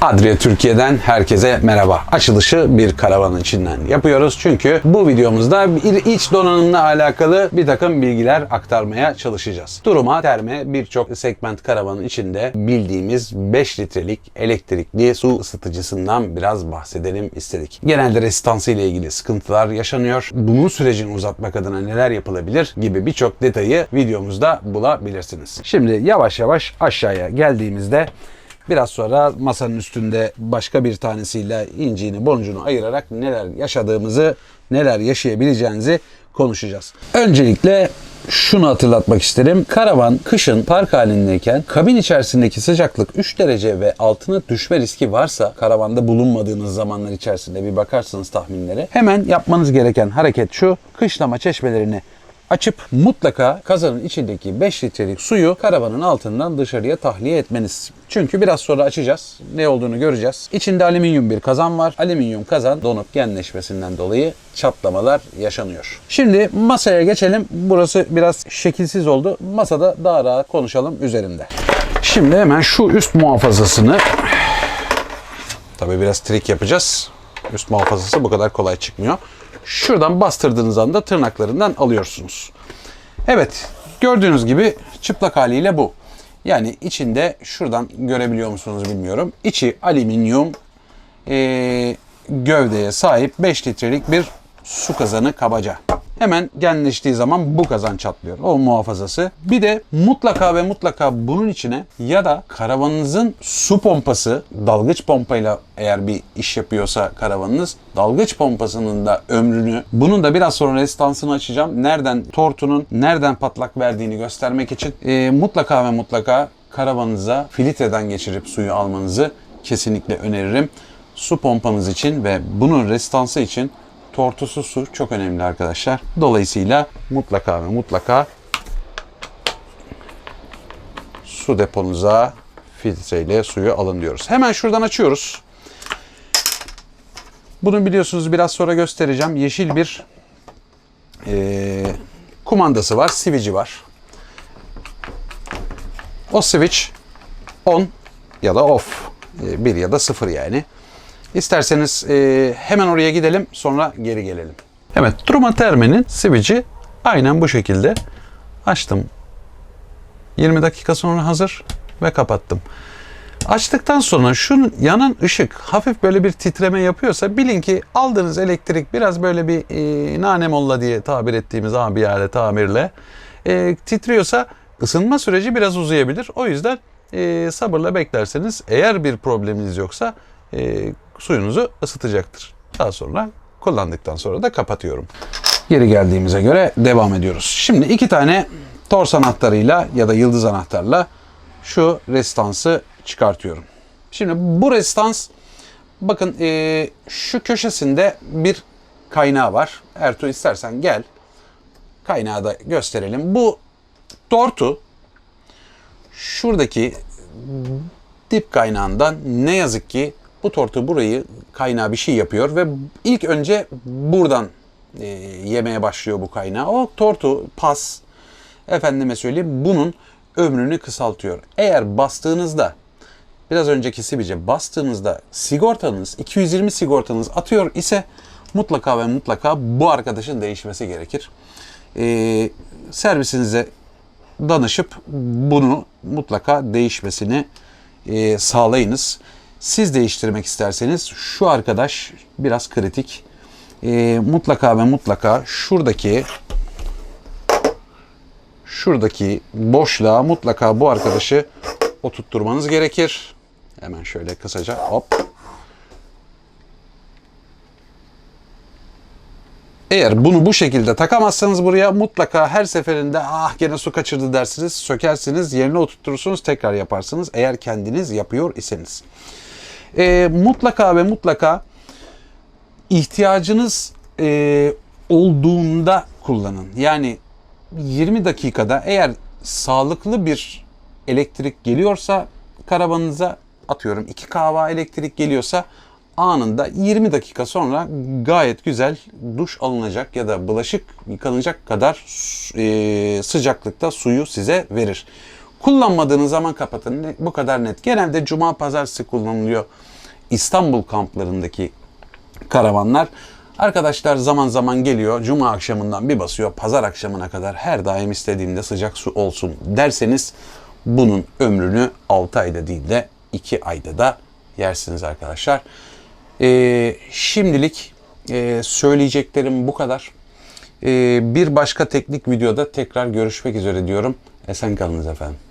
Adria Türkiye'den herkese merhaba. Açılışı bir karavanın içinden yapıyoruz. Çünkü bu videomuzda bir iç donanımla alakalı bir takım bilgiler aktarmaya çalışacağız. Duruma terme birçok segment karavanın içinde bildiğimiz 5 litrelik elektrikli su ısıtıcısından biraz bahsedelim istedik. Genelde rezistansı ile ilgili sıkıntılar yaşanıyor. Bunun sürecini uzatmak adına neler yapılabilir gibi birçok detayı videomuzda bulabilirsiniz. Şimdi yavaş yavaş aşağıya geldiğimizde Biraz sonra masanın üstünde başka bir tanesiyle inciğini boncuğunu ayırarak neler yaşadığımızı, neler yaşayabileceğinizi konuşacağız. Öncelikle şunu hatırlatmak isterim. Karavan kışın park halindeyken kabin içerisindeki sıcaklık 3 derece ve altına düşme riski varsa karavanda bulunmadığınız zamanlar içerisinde bir bakarsınız tahminlere. Hemen yapmanız gereken hareket şu. Kışlama çeşmelerini açıp mutlaka kazanın içindeki 5 litrelik suyu karavanın altından dışarıya tahliye etmeniz. Çünkü biraz sonra açacağız. Ne olduğunu göreceğiz. İçinde alüminyum bir kazan var. Alüminyum kazan donup genleşmesinden dolayı çatlamalar yaşanıyor. Şimdi masaya geçelim. Burası biraz şekilsiz oldu. Masada daha rahat konuşalım üzerinde. Şimdi hemen şu üst muhafazasını Tabii biraz trik yapacağız. Üst muhafazası bu kadar kolay çıkmıyor. Şuradan bastırdığınız anda tırnaklarından alıyorsunuz. Evet, gördüğünüz gibi çıplak haliyle bu. Yani içinde şuradan görebiliyor musunuz bilmiyorum. İçi alüminyum eee, gövdeye sahip 5 litrelik bir su kazanı kabaca. Hemen genleştiği zaman bu kazan çatlıyor. O muhafazası. Bir de mutlaka ve mutlaka bunun içine ya da karavanınızın su pompası, dalgıç pompayla eğer bir iş yapıyorsa karavanınız, dalgıç pompasının da ömrünü, bunun da biraz sonra restansını açacağım. Nereden tortunun nereden patlak verdiğini göstermek için e, mutlaka ve mutlaka karavanınıza filtreden geçirip suyu almanızı kesinlikle öneririm. Su pompanız için ve bunun restansı için tortusuz su çok önemli arkadaşlar. Dolayısıyla mutlaka ve mutlaka su deponuza filtreyle suyu alın diyoruz. Hemen şuradan açıyoruz. Bunu biliyorsunuz biraz sonra göstereceğim. Yeşil bir eee, kumandası var, switch'i var. O switch on ya da off. E, Bir ya da sıfır yani. İsterseniz e, hemen oraya gidelim sonra geri gelelim. Evet Truman Terme'nin switch'i aynen bu şekilde açtım. 20 dakika sonra hazır ve kapattım. Açtıktan sonra şu yanan ışık hafif böyle bir titreme yapıyorsa bilin ki aldığınız elektrik biraz böyle bir e, nane diye tabir ettiğimiz abiyale tamirle e, titriyorsa ısınma süreci biraz uzayabilir. O yüzden e, sabırla beklerseniz eğer bir probleminiz yoksa e, suyunuzu ısıtacaktır. Daha sonra kullandıktan sonra da kapatıyorum. Geri geldiğimize göre devam ediyoruz. Şimdi iki tane tors anahtarıyla ya da yıldız anahtarla şu restansı çıkartıyorum. Şimdi bu restans bakın e, şu köşesinde bir kaynağı var. Ertuğ istersen gel kaynağı da gösterelim. Bu tortu şuradaki dip kaynağından ne yazık ki bu tortu burayı kaynağı bir şey yapıyor ve ilk önce buradan e, yemeye başlıyor bu kaynağı. O tortu pas efendime söyleyeyim bunun ömrünü kısaltıyor. Eğer bastığınızda biraz önceki sivice bastığınızda sigortanız 220 sigortanız atıyor ise mutlaka ve mutlaka bu arkadaşın değişmesi gerekir. E, servisinize danışıp bunu mutlaka değişmesini e, sağlayınız. Siz değiştirmek isterseniz şu arkadaş biraz kritik. E, mutlaka ve mutlaka şuradaki şuradaki boşluğa mutlaka bu arkadaşı oturtturmanız gerekir. Hemen şöyle kısaca hop. Eğer bunu bu şekilde takamazsanız buraya mutlaka her seferinde ah gene su kaçırdı dersiniz, sökersiniz, yerine oturtursunuz, tekrar yaparsınız. Eğer kendiniz yapıyor iseniz. Ee, mutlaka ve mutlaka ihtiyacınız e, olduğunda kullanın. Yani 20 dakikada eğer sağlıklı bir elektrik geliyorsa karavanınıza atıyorum 2 kahva elektrik geliyorsa anında 20 dakika sonra gayet güzel duş alınacak ya da bulaşık yıkanacak kadar e, sıcaklıkta suyu size verir. Kullanmadığınız zaman kapatın. Bu kadar net. Genelde cuma pazartesi kullanılıyor. İstanbul kamplarındaki karavanlar. Arkadaşlar zaman zaman geliyor. Cuma akşamından bir basıyor. Pazar akşamına kadar her daim istediğimde sıcak su olsun derseniz bunun ömrünü 6 ayda değil de 2 ayda da yersiniz arkadaşlar. Ee, şimdilik e, söyleyeceklerim bu kadar. Ee, bir başka teknik videoda tekrar görüşmek üzere diyorum. Esen kalınız efendim.